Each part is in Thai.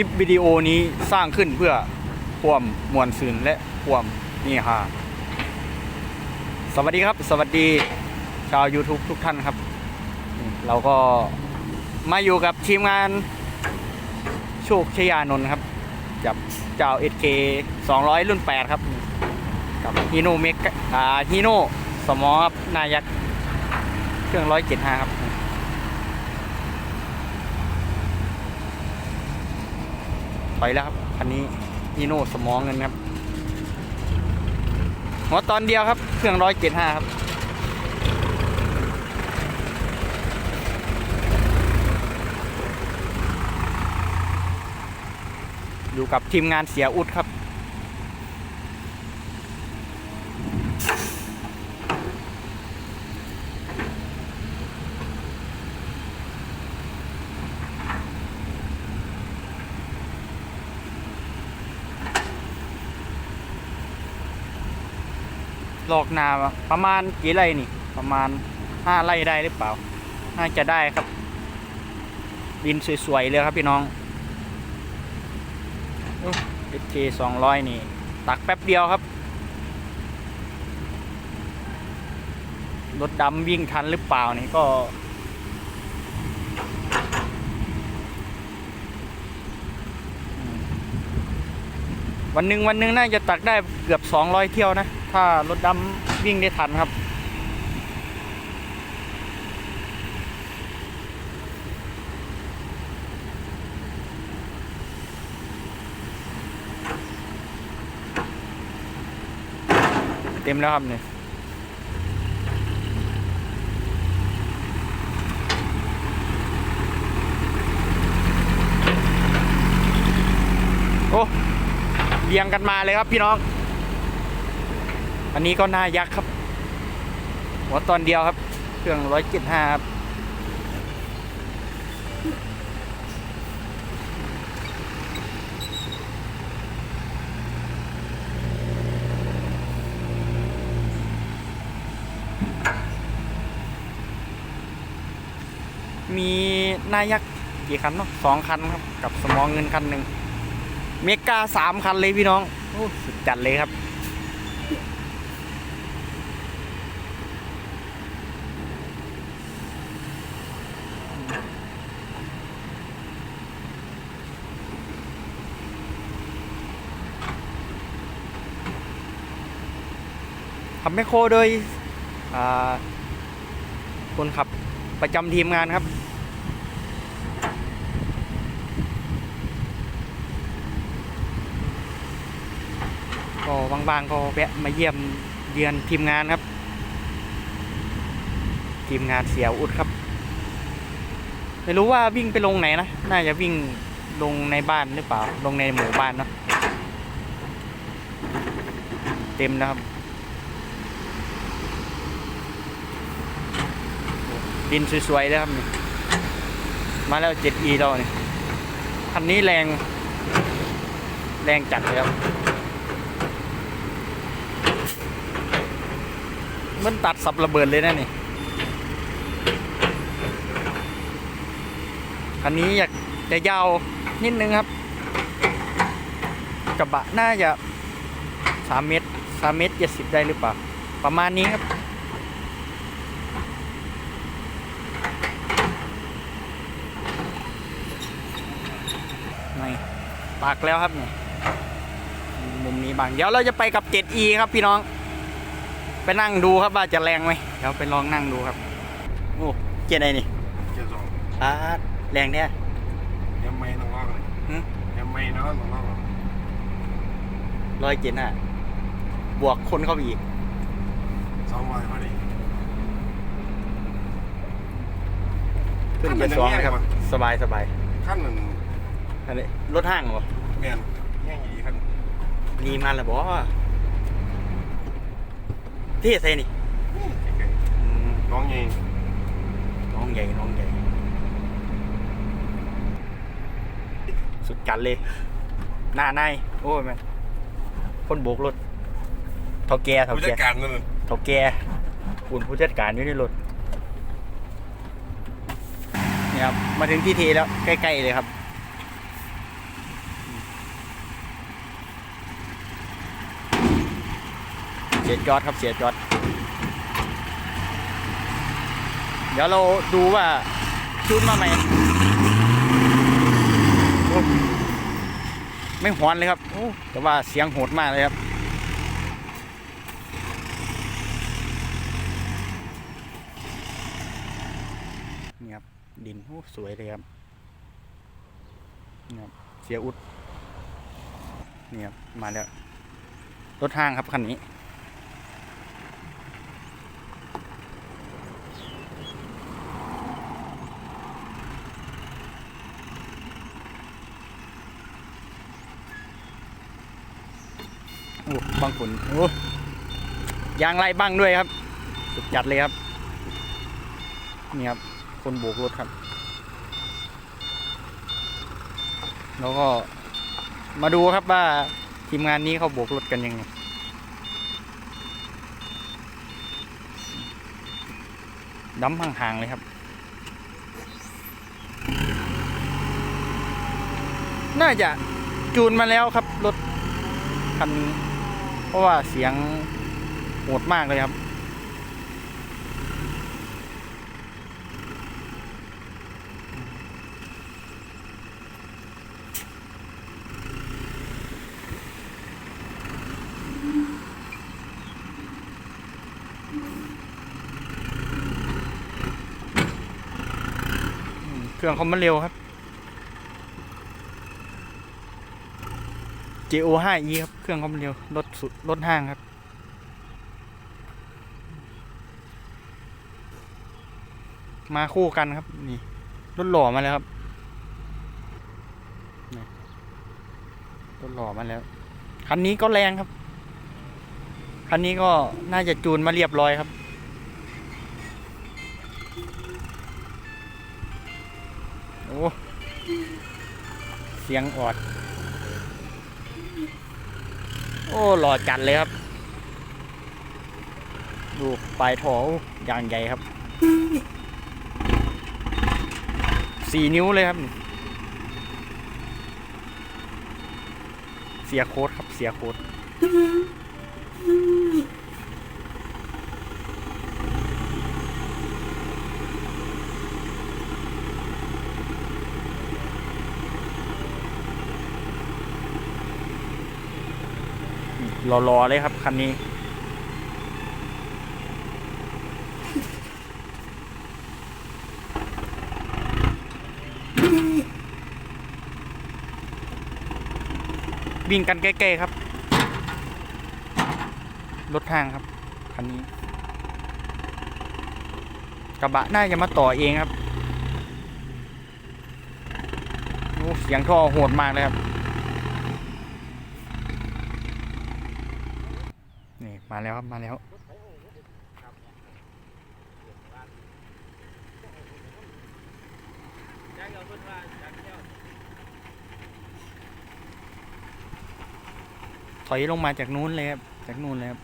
ลิปวิดีโอนี้สร้างขึ้นเพื่อความมวลซืนและความนี่ฮะสวัสดีครับ สวัสดีชาว YouTube ทุกท่านครับ เราก็มาอยู่กับทีมงานโชคชยานนท์ครับกับเจ้า SK 200 รุ่น 8 ครับ กับฮีโน่เมกอ่าฮีโน่สมอครับนายักษ์เครื่อง 175 ครับ ไปแล้วครับคันนี้ฮีโน่สมองเงินครับหัวตอนเดียวครับ เครื่อง175ครับ อยู่กับทีมงานเสียอุดครับ ลอกนาประมาณกี่ไร่นี่ ประมาณห้าไร่ได้หรือเปล่า น่าจะได้ครับ ดินสวยๆเลยครับพี่น้องเอเคสองร้อยนี่ ตักแป๊บเดียวครับรถดำวิ่งทันหรือเปล่านี่ก็ วันหนึ่งวันหนึ่งน่าจะตักได้เกือบสองร้อยเที่ยวนะ ถ้ารถดำวิ่งได้ทันครับเต็มแล้วครับเนี่ยโอ้เรียงกันมาเลยครับพี่น้อง อันนี้ก็หน้ายักษ์ครับ หัวตอนเดียวครับ เครื่องร้อยเจ็ดห้าครับมีหนายักษ์กี่คันเนาะสองคันครับ กับสมองเงินคันหนึ่งเมกาสามคันเลยพี่น้อง โอ้สุดจัดเลยครับ ขับแมคโครโดยคนขับประจำทีมงานครับ ก็บางๆก็แวะมาเยี่ยมเยือนทีมงานครับ ทีมงานเสียวอุดครับ ไม่รู้ว่าวิ่งไปลงไหนนะ น่าจะวิ่งลงในบ้านหรือเปล่า ลงในหมู่บ้านเนาะ เต็มนะครับ ดินสวยๆเลยครับมาแล้ว 7E เราเนี่ยคันนี้แรง แรงจัดเลยครับมันตัดสับระเบิดเลยนะนี่คันนี้อยากจะยาวนิดนึงครับ กระบะน่าจะสามเมตรสามเมตรเจ็ดสิบได้หรือเปล่า ประมาณนี้ครับ นี่ ปากแล้วครับนี่มุมนี้บางเดี๋ยวเราจะไปกับ 7E ครับพี่น้อง ไปนั่งดูครับว่าจะแรงไหมเดี๋ยวไปลองนั่งดูครับโอ้เจ็ดอะไรนี่เจ็ดสองอ่าแรงแท้ยังไม่ต้องลอกเลยหึยังไม่นะต้องลอกร้อยเจ็ดห้าบวกคนเข้าไปอีกสองร้อยพอดีขึ้นเป็นสองเลยครับ สบายสบายขั้นหนึ่งอันนี้รถห้างเหรอ เมียนแย่งอีขั้นนี่มาแล้วบอกว่าที่เซนี่เก่งอืมๆน้องยิงน้องใหญ่น้องใหญ่สุดกันเลย หน้าในโอ้ยแมันคนโบกรถเท่าแก่เท่าผู้แก่จัดการนั่นเท่าแก่คุณผู้จัดการอยู่ในรถเนี่ยครับมาถึงที่ทีแล้วใกล้ๆเลยครับ สียจอดครับเสียจอด เดี๋ยวเราดูว่าจูนมาไหมไม่หวนเลยครับแต่ว่าเสียงโหดมากเลยครับนี่ครับดินโอ้สวยเลยครับนี่ครับเสียอุดนี่ครับมาแล้วรถห้างครับคันนี้ บางคนโอ้ยางไรบ้างด้วยครับ สุดจัดเลยครับ นี่ครับ คนโบกรถครับ แล้วก็มาดูครับว่าทีมงานนี้เขาโบกรถกันยังไงดำห่างๆเลยครับ น่าจะจูนมาแล้วครับรถคันนี้ เพราะว่าเสียงโหดมากเลยครับ เครื่องเขามันเร็วครับ JO 5E ครับ เครื่องเขามันเร็วรถสุดรถห้างครับมาคู่กันครับ นี่รถหล่อมาแล้วครับรถหล่อมาแล้ว คันนี้ก็แรงครับ คันนี้ก็น่าจะจูนมาเรียบร้อยครับ โอ้ เสียงออด โอ้หล่อจัดเลยครับ ดูปลายถออย่างใหญ่ครับสี่นิ้วเลยครับ เสียโค้ดครับเสียโค้ด รอๆเลยครับคันนี้ วิ่งกันใกล้ๆครับ รถทางครับ คันนี้ กระบะน่าจะมาต่อเองครับโอ้เสียงท่อโหดมากเลยครับ นี่ มาแล้วครับมาแล้วถอยลงมาจากนู้นเลยครับ จากนู้นเลยครับ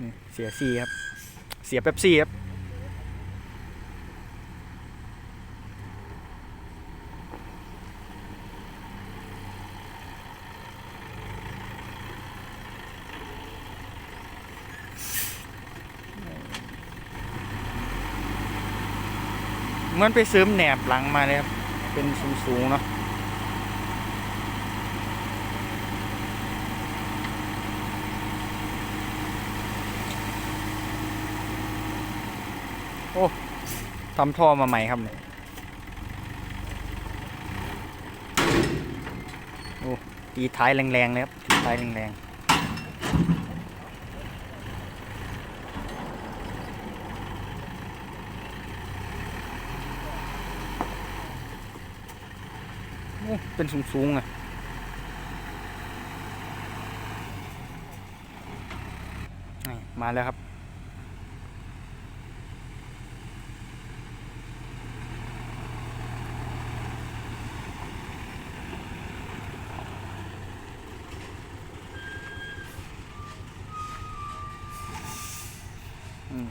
นี่เสียซีครับ เสียแป๊บซี่ครับ มือนไปซื้อแหนบหลังมาเลยครับ เป็นสูงๆเนาะโอ้ทำท่อมาใหม่ครับเนี่ยโอ้ตีท้ายแรงๆเลยครับตีท้ายแรงๆ เป็นสูงๆอะนี่มาแล้วครับ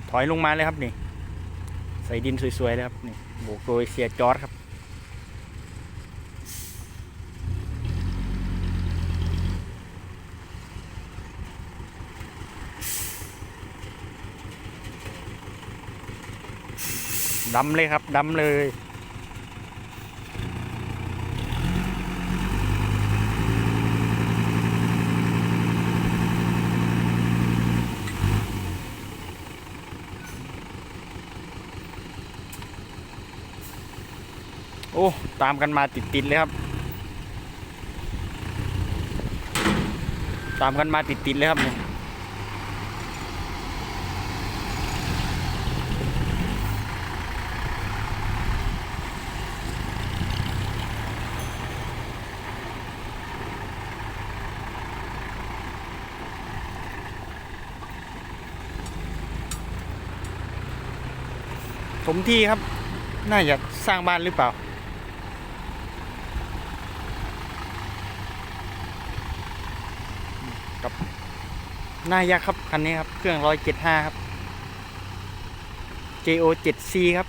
ถอยลงมาเลยครับนี่ ใส่ดินสวยๆเลยครับนี่โบกโดยเสียจอร์ดครับ ดำเลยครับดำเลยโอ้ ตามกันมาติดๆเลยครับ ตามกันมาติดๆเลยครับเนี่ย ผมที่ครับ น่าจะสร้างบ้านหรือเปล่า กับหน้ายักษ์ครับ คันนี้ครับ เครื่องร้อยเจ็ดห้าครับ JO 7 C ครับ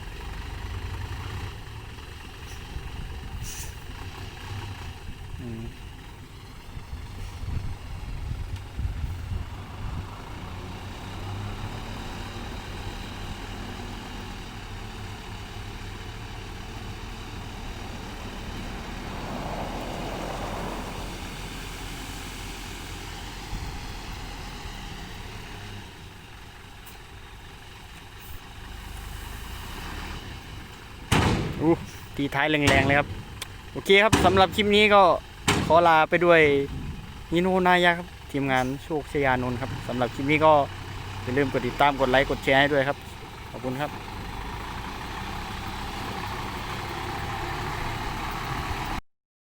อืม อู้ตีท้ายแรงๆเลยครับ โอเคครับสำหรับคลิปนี้ก็ขอลาไปด้วยนิโนนายะครับ ทีมงานโชคชยานนท์ครับสำหรับคลิปนี้ก็อย่าลืมกดติดตามกดไลค์กดแชร์ให้ด้วยครับ ขอบคุณครับ